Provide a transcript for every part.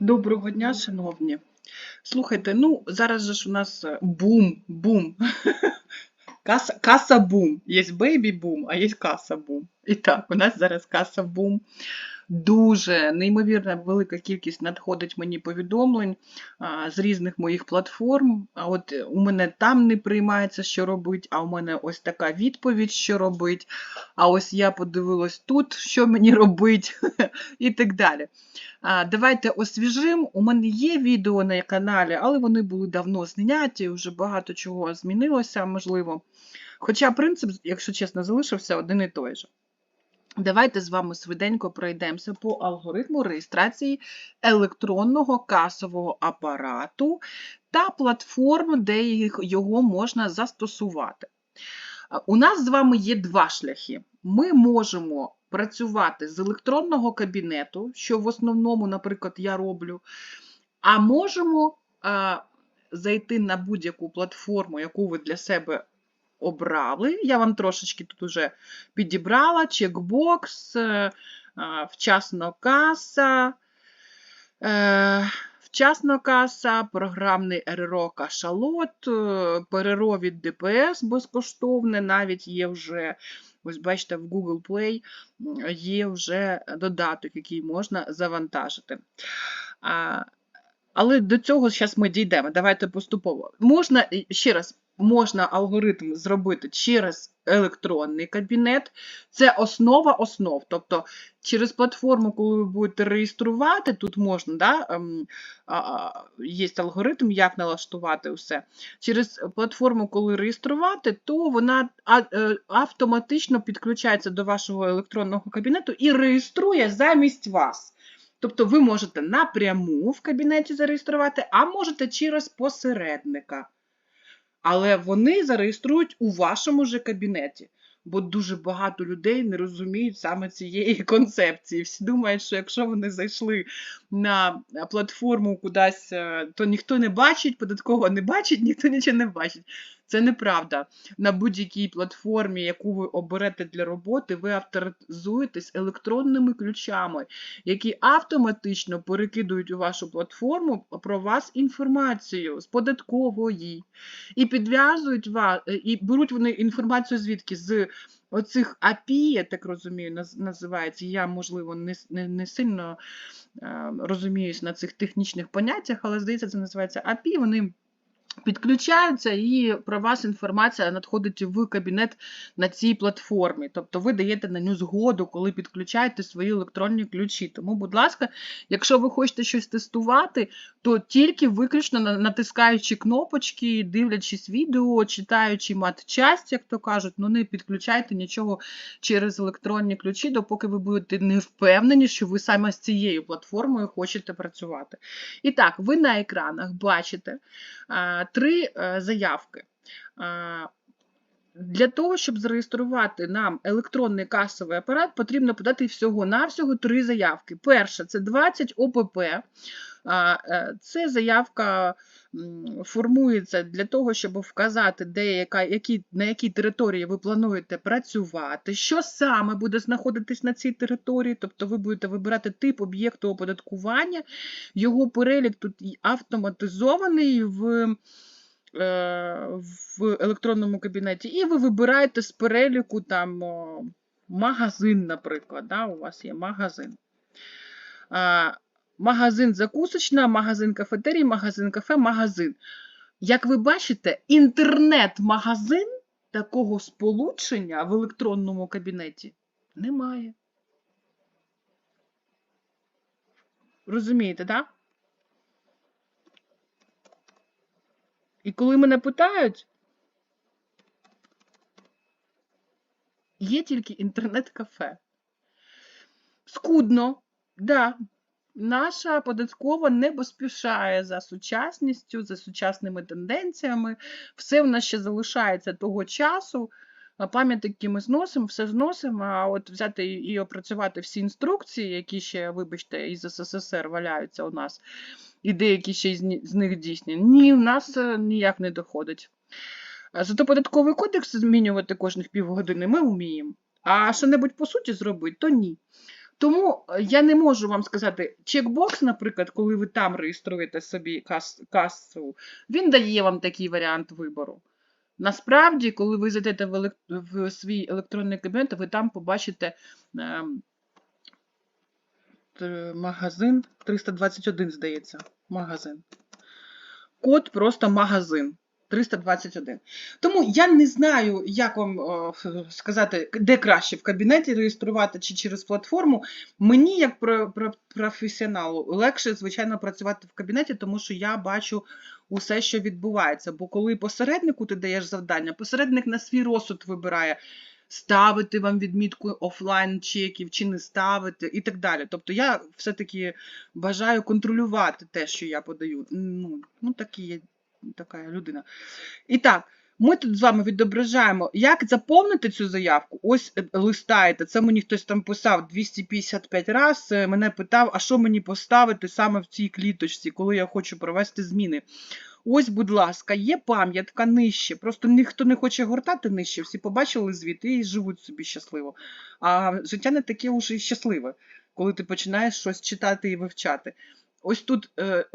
Доброго дня, шановні. Слухайте, ну зараз же ж у нас е, бум, бум. Каса, каса бум. Є бейбі бум, а є каса бум. І так, у нас зараз каса бум. Дуже неймовірна велика кількість надходить мені повідомлень з різних моїх платформ. А от у мене там не приймається, що робить, а у мене ось така відповідь, що робить. А ось я подивилась тут, що мені робить, і так далі. Давайте освіжимо. У мене є відео на каналі, але вони були давно зняті, вже багато чого змінилося, можливо. Хоча принцип, якщо чесно, залишився один і той же. Давайте з вами швиденько пройдемося по алгоритму реєстрації електронного касового апарату та платформ, де його можна застосувати. У нас з вами є два шляхи. Ми можемо працювати з електронного кабінету, що в основному, наприклад, я роблю, а можемо зайти на будь-яку платформу, яку ви для себе обрали. Я вам трошечки тут уже підібрала чекбокс, е, вчасно каса, е, вчасно каса, програмний РРО Кашалот, е, ПРРО від ДПС безкоштовне, навіть є вже, ось бачите, в Google Play є вже додаток, який можна завантажити. А, але до цього зараз ми дійдемо. Давайте поступово. Можна ще раз. Можна алгоритм зробити через електронний кабінет. Це основа основ. Тобто через платформу, коли ви будете реєструвати, тут можна, да, ем, є алгоритм, як налаштувати все. Через платформу, коли реєструвати, то вона е, автоматично підключається до вашого електронного кабінету і реєструє замість вас. Тобто ви можете напряму в кабінеті зареєструвати, а можете через посередника. Але вони зареєструють у вашому же кабінеті. Бо дуже багато людей не розуміють саме цієї концепції. Всі думають, що якщо вони зайшли на платформу кудись, е, то ніхто не бачить, податкового не бачить, ніхто нічого не бачить. Це неправда. На будь-якій платформі, яку ви оберете для роботи, ви авторизуєтесь електронними ключами, які автоматично перекидують у вашу платформу про вас інформацію з податкової і підв'язують вас, і беруть вони інформацію звідки з оцих API, я так розумію, називається. Я, можливо, не, не, не сильно е, розуміюсь на цих технічних поняттях, але здається, це називається API. Вони підключаються і про вас інформація надходить в кабінет на цій платформі. Тобто ви даєте на нього згоду, коли підключаєте свої електронні ключі. Тому, будь ласка, якщо ви хочете щось тестувати, то тільки виключно натискаючи кнопочки, дивлячись відео, читаючи матчасть, як то кажуть, ну не підключайте нічого через електронні ключі, допоки ви будете не впевнені, що ви саме з цією платформою хочете працювати. І так, ви на екранах бачите три е, заявки. Для того, щоб зареєструвати нам електронний касовий апарат, потрібно подати всього-навсього три заявки. Перша це 20 ОПП. Е, Це заявка формується для того, щоб вказати, де яка, які, на якій території ви плануєте працювати, що саме буде знаходитись на цій території, тобто ви будете вибирати тип об'єкту оподаткування, його перелік тут автоматизований в, е, в електронному кабінеті, і ви вибираєте з переліку там магазин, наприклад. Да, у вас є магазин. Магазин закусочна, магазин кафетерій, магазин кафе, магазин. Як ви бачите, інтернет-магазин такого сполучення в електронному кабінеті немає. Розумієте, так? Да? І коли мене питають, є тільки інтернет-кафе. Скудно, да. Наша податкова не поспішає за сучасністю, за сучасними тенденціями. Все в нас ще залишається того часу. Пам'ятники ми зносимо, все зносимо, а от взяти і опрацювати всі інструкції, які ще, вибачте, із СССР валяються у нас, і деякі ще з них дійсні. Ні, в нас е, ніяк не доходить. Зато податковий кодекс змінювати кожних півгодини ми вміємо. А що-небудь по суті зробити, то ні. Тому е, я не можу вам сказати, чекбокс, наприклад, коли ви там реєструєте собі кас, касу, він дає вам такий варіант вибору. Насправді, коли ви зайдете в, елек... в свій електронний кабінет, ви там побачите тр- магазин 321, здається. Магазин. Код просто магазин. 321. Тому я не знаю, як вам е, сказати, де краще в кабінеті реєструвати чи через платформу. Мені, як про, про, професіоналу, легше, звичайно, працювати в кабінеті, тому що я бачу усе, що відбувається. Бо коли посереднику ти даєш завдання, посередник на свій розсуд вибирає. Ставити вам відмітку офлайн чеків чи не ставити, і так далі. Тобто я все-таки бажаю контролювати те, що я подаю. Ну, ну такі є така людина. І так, ми тут з вами відображаємо, як заповнити цю заявку. Ось е, листаєте. Це мені хтось там писав 255 раз. е, Мене питав, а що мені поставити саме в цій кліточці, коли я хочу провести зміни. Ось, будь ласка, є пам'ятка нижче. Просто ніхто не хоче гортати нижче, всі побачили звіт і живуть собі щасливо. А життя не таке уже і щасливе, коли ти починаєш щось читати і вивчати. Ось тут е, е,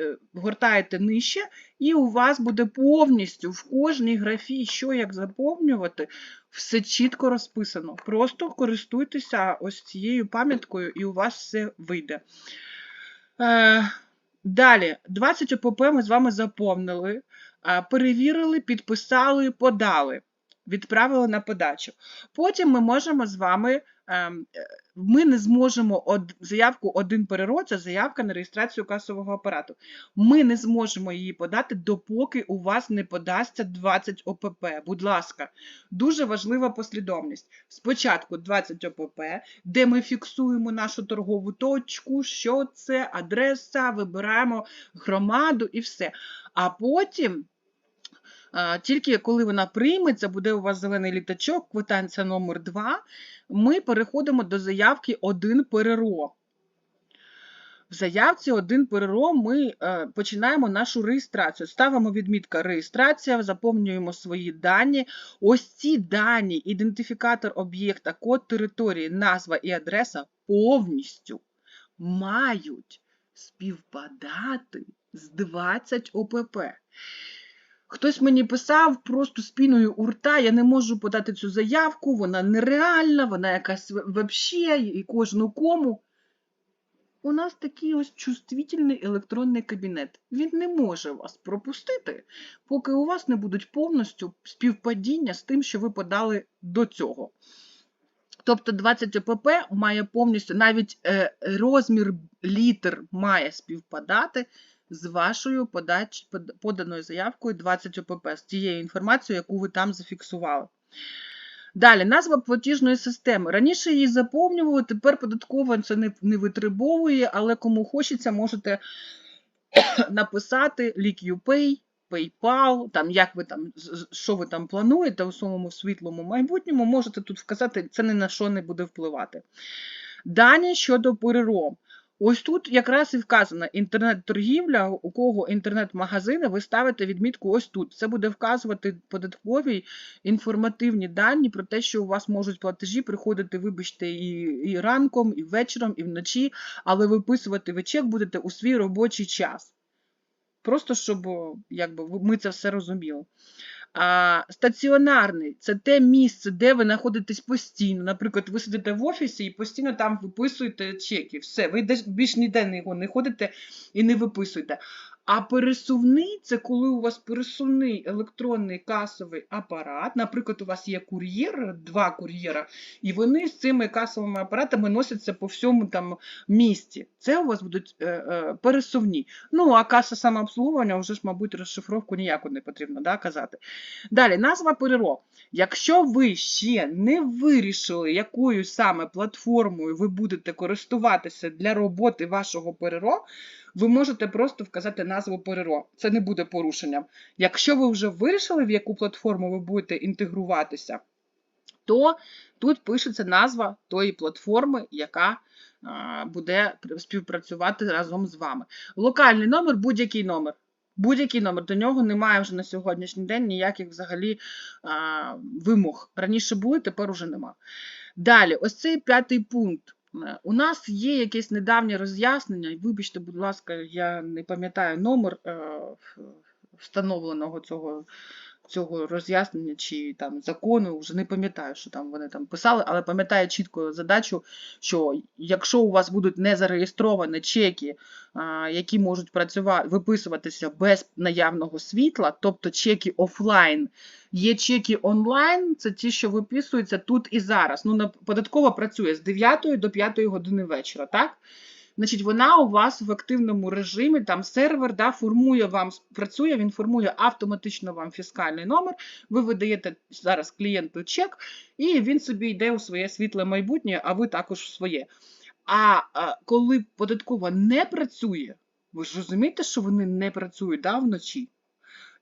е, гортаєте нижче, і у вас буде повністю в кожній графі, що як заповнювати, все чітко розписано. Просто користуйтеся ось цією пам'яткою, і у вас все вийде. Е, далі, 20 ОПП ми з вами заповнили, е, перевірили, підписали, подали, відправили на подачу. Потім ми можемо з вами. Ми не зможемо од... заявку один перерод, це заявка на реєстрацію касового апарату. Ми не зможемо її подати, допоки у вас не подасться 20 ОПП. Будь ласка, дуже важлива послідовність. Спочатку 20 ОПП, де ми фіксуємо нашу торгову точку, що це, адреса, вибираємо громаду і все. А потім. Тільки коли вона прийметься, буде у вас зелений літачок, квитанція номер 2 ми переходимо до заявки один переро. В заявці один переро ми е, починаємо нашу реєстрацію. Ставимо відмітка реєстрація, заповнюємо свої дані. Ось ці дані, ідентифікатор об'єкта, код території, назва і адреса повністю мають співпадати з 20 ОПП. Хтось мені писав просто спіною у рта, я не можу подати цю заявку, вона нереальна, вона якась вообще, і кожну кому. У нас такий ось чувствительний електронний кабінет. Він не може вас пропустити, поки у вас не будуть повністю співпадіння з тим, що ви подали до цього. Тобто 20 ОПП має повністю, навіть е, розмір літер має співпадати з вашою подач, поданою заявкою 20 ОПП, з тією інформацією, яку ви там зафіксували. Далі, назва платіжної системи. Раніше її заповнювали, тепер податкова це не, не витребовує, але кому хочеться, можете написати LiquUpay, PayPal, там, як ви там, що ви там плануєте у своєму світлому майбутньому, можете тут вказати, це ні на що не буде впливати. Дані щодо перером. Ось тут якраз і вказано інтернет-торгівля, у кого інтернет-магазини, ви ставите відмітку ось тут. Це буде вказувати податкові інформативні дані про те, що у вас можуть платежі приходити, вибачте, і, і ранком, і вечором, і вночі, але виписувати ви чек будете у свій робочий час. Просто щоб якби, ми це все розуміли. А, стаціонарний це те місце, де ви знаходитесь постійно. Наприклад, ви сидите в офісі і постійно там виписуєте чеки. Все, ви більш ніде його не ходите і не виписуєте. А пересувний це коли у вас пересувний електронний касовий апарат. Наприклад, у вас є кур'єр, два кур'єра, і вони з цими касовими апаратами носяться по всьому там місті. Це у вас будуть е, е, пересувні. Ну, а каса самообслуговування вже ж, мабуть, розшифровку ніяку не потрібно да, казати. Далі, назва ПРО. Якщо ви ще не вирішили, якою саме платформою ви будете користуватися для роботи вашого ПРО, ви можете просто вказати назву ПРО. Це не буде порушенням. Якщо ви вже вирішили, в яку платформу ви будете інтегруватися, то тут пишеться назва тої платформи, яка буде співпрацювати разом з вами. Локальний номер будь-який номер. Будь-який номер, до нього немає вже на сьогоднішній день ніяких взагалі а, вимог. Раніше були, тепер уже нема. Далі, ось цей п'ятий пункт. Е, У нас є якесь недавнє роз'яснення, і вибачте, будь ласка, я не пам'ятаю номер е, встановленого цього, цього роз'яснення чи там закону, вже не пам'ятаю, що там вони там писали, але пам'ятаю чітко задачу, що якщо у вас будуть не зареєстровані чеки, які можуть працювати, виписуватися без наявного світла, тобто чеки офлайн, Є чеки онлайн, це ті, що виписуються тут і зараз. Ну, податкова працює з 9 до 5 години вечора, так? Значить, вона у вас в активному режимі, там сервер да, формує вам, працює, він формує автоматично вам фіскальний номер, ви видаєте зараз клієнту чек, і він собі йде у своє світле майбутнє, а ви також у своє. А, коли податкова не працює, ви ж розумієте, що вони не працюють да, вночі?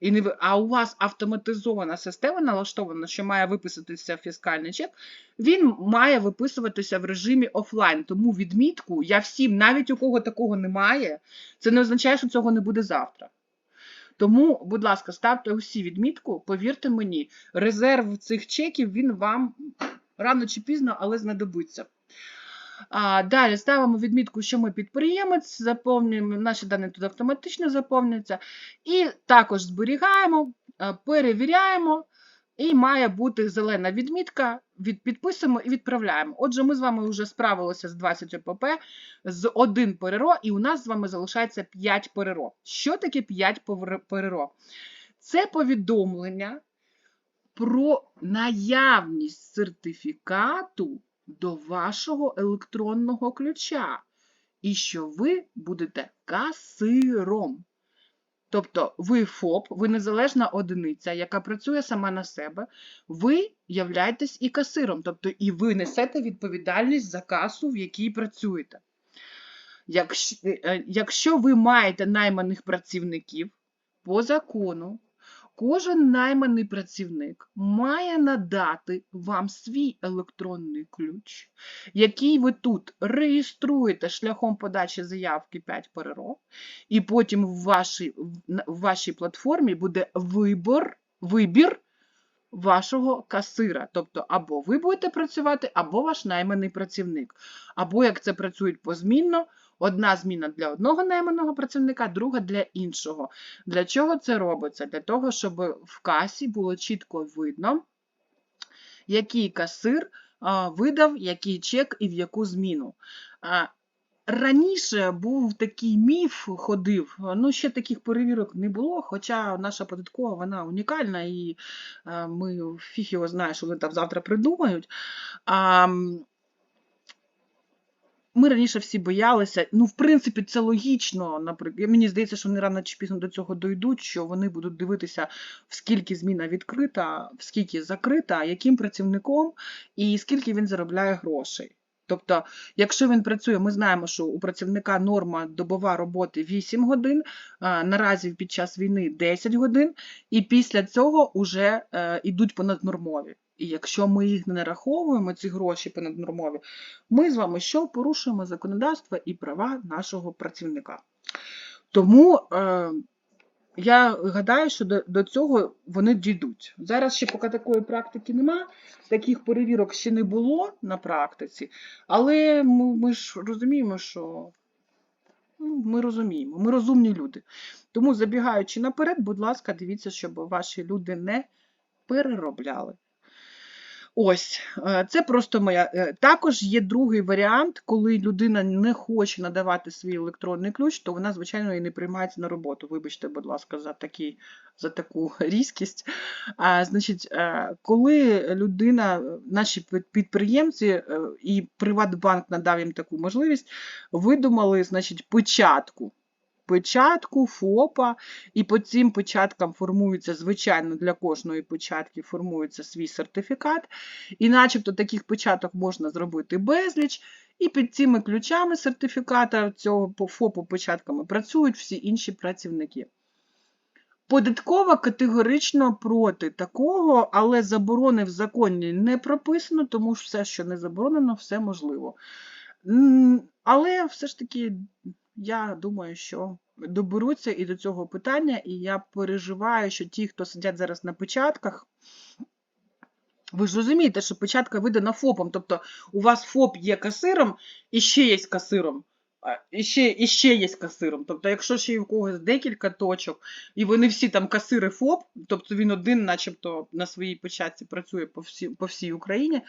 І не а у вас автоматизована система налаштована, що має виписатися фіскальний чек, він має виписуватися в режимі офлайн. Тому відмітку я всім, навіть у кого такого немає, це не означає, що цього не буде завтра. Тому, будь ласка, ставте усі відмітку, повірте мені, резерв цих чеків він вам рано чи пізно, але знадобиться. Далі ставимо відмітку, що ми підприємець, заповнюємо, наші дані тут автоматично заповнюються. І також зберігаємо, е, перевіряємо, і має бути зелена відмітка, від, підписуємо і відправляємо. Отже, ми з вами вже справилися з 20 ОПП, з 1 ПРРО, і у нас з вами залишається 5 ПРРО. Що таке 5 ПРРО? Це повідомлення про наявність сертифікату до вашого електронного ключа, і що ви будете касиром. Тобто ви ФОП, ви незалежна одиниця, яка працює сама на себе, ви являєтесь і касиром, тобто і ви несете відповідальність за касу, в якій працюєте. Якщо, е, якщо ви маєте найманих працівників по закону, кожен найманий працівник має надати вам свій електронний ключ, який ви тут реєструєте шляхом подачі заявки 5 перероб, і потім в вашій, в вашій платформі буде вибор, вибір вашого касира. Тобто або ви будете працювати, або ваш найманий працівник. Або як це працюють позмінно, одна зміна для одного найманого працівника, друга для іншого. Для чого це робиться? Для того, щоб в касі було чітко видно, який касир видав який чек і в яку зміну. Раніше був такий міф ходив, ну ще таких перевірок не було, хоча наша податкова вона унікальна, і е, ми фіг його знає, що вони там завтра придумають. А, ми раніше всі боялися. Ну, в принципі, це логічно. Наприклад, мені здається, що вони рано чи пізно до цього дойдуть, що вони будуть дивитися, в скільки зміна відкрита, в скільки закрита, яким працівником і скільки він заробляє грошей. Тобто, якщо він працює, ми знаємо, що у працівника норма добова роботи 8 годин, наразі під час війни 10 годин, і після цього вже е, йдуть понаднормові. І якщо ми їх не нараховуємо, ці гроші понаднормові, ми з вами що порушуємо законодавство і права нашого працівника. Тому е, я гадаю, що до, до цього вони дійдуть. Зараз ще поки такої практики нема, таких перевірок ще не було на практиці, але ми, ми ж розуміємо, що ну, ми розуміємо, ми розумні люди. Тому, забігаючи наперед, будь ласка, дивіться, щоб ваші люди не переробляли. Ось, е, це просто моя. е, Також є другий варіант, коли людина не хоче надавати свій електронний ключ, то вона, звичайно, і не приймається на роботу. Вибачте, будь ласка, за такий, за таку різкість. А, Значить, е, коли людина, наші підприємці і Приватбанк надав їм таку можливість, видумали, значить, печатку. Печатку, ФОПа, і по цим печаткам формується, звичайно, для кожної печатки формується свій сертифікат, і начебто таких печаток можна зробити безліч, і під цими ключами сертифіката цього ФОПу печатками працюють всі інші працівники. Податкова категорично проти такого, але заборони в законі не прописано, тому що все, що не заборонено, все можливо. Але все ж таки, я думаю, що доберуться і до цього питання, і я переживаю, що ті, хто сидять зараз на печатках, Ви ж розумієте, що печатка видана ФОПом, тобто у вас ФОП є касиром і ще є касиром. І ще, і ще є касиром. Тобто, якщо ще й у когось декілька точок, і вони всі там касири ФОП, тобто він один, начебто, на своїй печатці працює по всій, по всій Україні,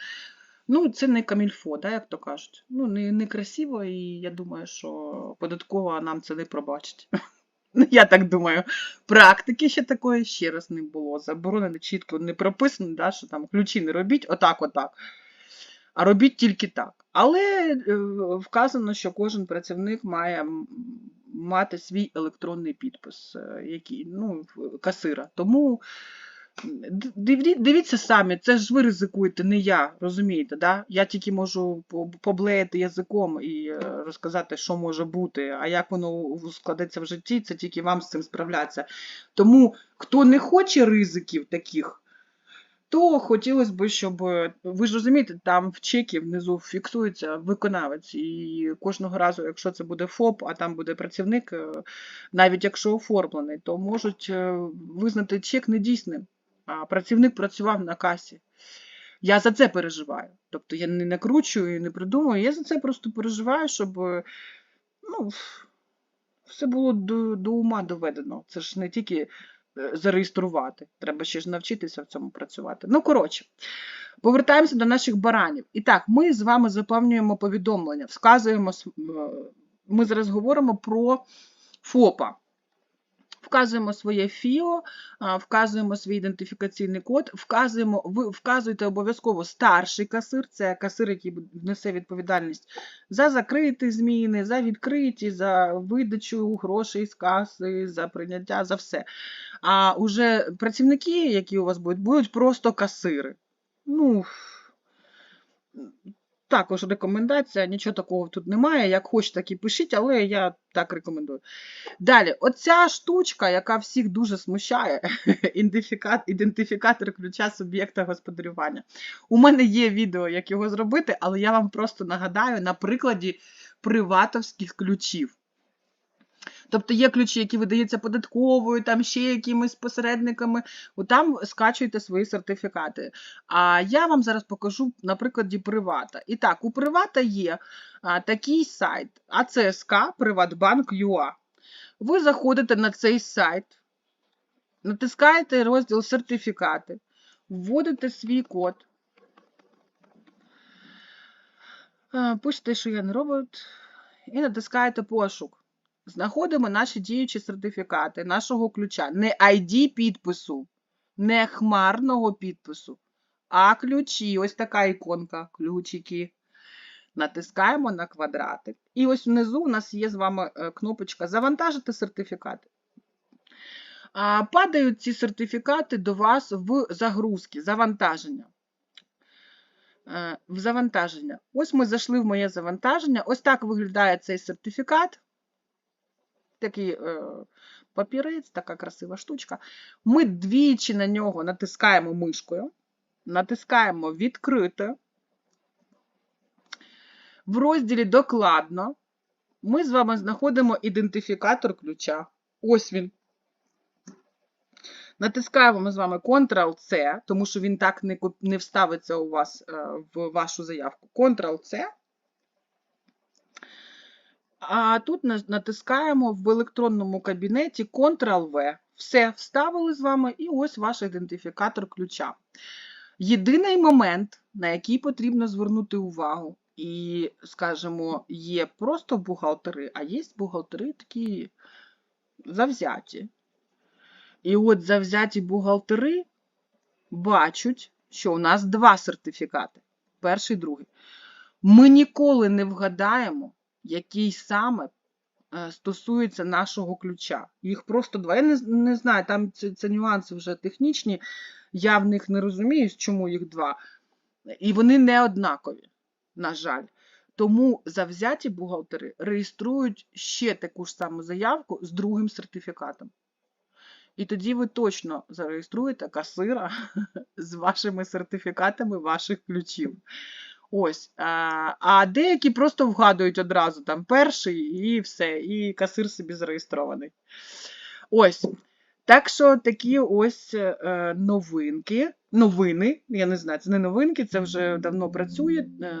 ну це не камільфо, да, як то кажуть. Ну, не, не красиво, і я думаю, що податкова нам це не пробачить. Я так думаю. Практики ще такої ще раз не було. Заборонено чітко не прописано, да, що там ключі не робіть отак, отак. А робіть тільки так. Але е, вказано, що кожен працівник має мати свій електронний підпис, е, який, ну, касира. Тому дивіться самі, це ж ви ризикуєте, не я, розумієте, да? Я тільки можу поблеяти язиком і е, розказати, що може бути, а як воно складеться в житті, це тільки вам з цим справлятися. Тому хто не хоче ризиків таких, то хотілося б, щоб ви ж розумієте, там в чекі внизу фіксується виконавець, і кожного разу, якщо це буде ФОП, а там буде працівник, е, навіть якщо оформлений, то можуть е, визнати чек недійсним. А працівник працював на касі. Я за це переживаю. Тобто я не накручую і не придумую. Я за це просто переживаю, щоб е, ну, все було до, до ума доведено. Це ж не тільки е, зареєструвати, треба ще ж навчитися в цьому працювати. Ну, коротше, повертаємося до наших баранів. І так, ми з вами заповнюємо повідомлення, вказуємо, е, ми зараз говоримо про ФОПа. Вказуємо своє ФІО, вказуємо свій ідентифікаційний код, вказуємо, ви вказуєте обов'язково старший касир, це касир, який несе відповідальність за закриті зміни, за відкриті, за видачу грошей з каси, за прийняття, за все. А уже працівники, які у вас будуть, будуть просто касири. Ну, також рекомендація, нічого такого тут немає. Як хочете, так і пишіть, але я так рекомендую. Далі, оця штучка, яка всіх дуже смущає, ідентифікатор ключа суб'єкта господарювання. У мене є відео, як його зробити, але я вам просто нагадаю на прикладі приватовських ключів. Тобто є ключі, які видаються податковою, там ще якимись посередниками, там скачуєте свої сертифікати. А я вам зараз покажу на прикладі Привата. І так, у Привата є такий сайт АЦСК Приватбанк.ua. Ви заходите на цей сайт, натискаєте розділ сертифікати, вводите свій код. Пишете, що я не робот, і натискаєте пошук. Знаходимо наші діючі сертифікати нашого ключа. Не ID підпису, не хмарного підпису, а ключі. Ось така іконка, ключики. Натискаємо на квадратик. І ось внизу у нас є з вами е, кнопочка Завантажити сертифікати. Падають ці сертифікати до вас в загрузки, завантаження. Е, В завантаження. Ось ми зайшли в моє завантаження. Ось так виглядає цей сертифікат. Такий е, папірець, така красива штучка. Ми двічі на нього натискаємо мишкою, натискаємо відкрити. В розділі Докладно ми з вами знаходимо ідентифікатор ключа. Ось він. Натискаємо ми з вами Ctrl-C, тому що він так не, вставиться у вас е, в вашу заявку. Ctrl-C. А тут натискаємо в електронному кабінеті Ctrl-V. Все, вставили з вами, і ось ваш ідентифікатор ключа. Єдиний момент, на який потрібно звернути увагу, і, скажімо, є просто бухгалтери, а є бухгалтери такі завзяті. І от завзяті бухгалтери бачать, що у нас два сертифікати. Перший, другий. Ми ніколи не вгадаємо, який саме е, стосується нашого ключа. Їх просто два. Я не, не знаю, там це, це нюанси вже технічні, я в них не розумію, чому їх два. І вони не однакові, на жаль. Тому завзяті бухгалтери реєструють ще таку ж саму заявку з другим сертифікатом. І тоді ви точно зареєструєте касира з вашими сертифікатами ваших ключів. Ось. А, деякі просто вгадують одразу там перший і все, і касир собі зареєстрований. Ось. Так що такі ось е, новинки, новини, я не знаю, це не новинки, це вже давно працює. е,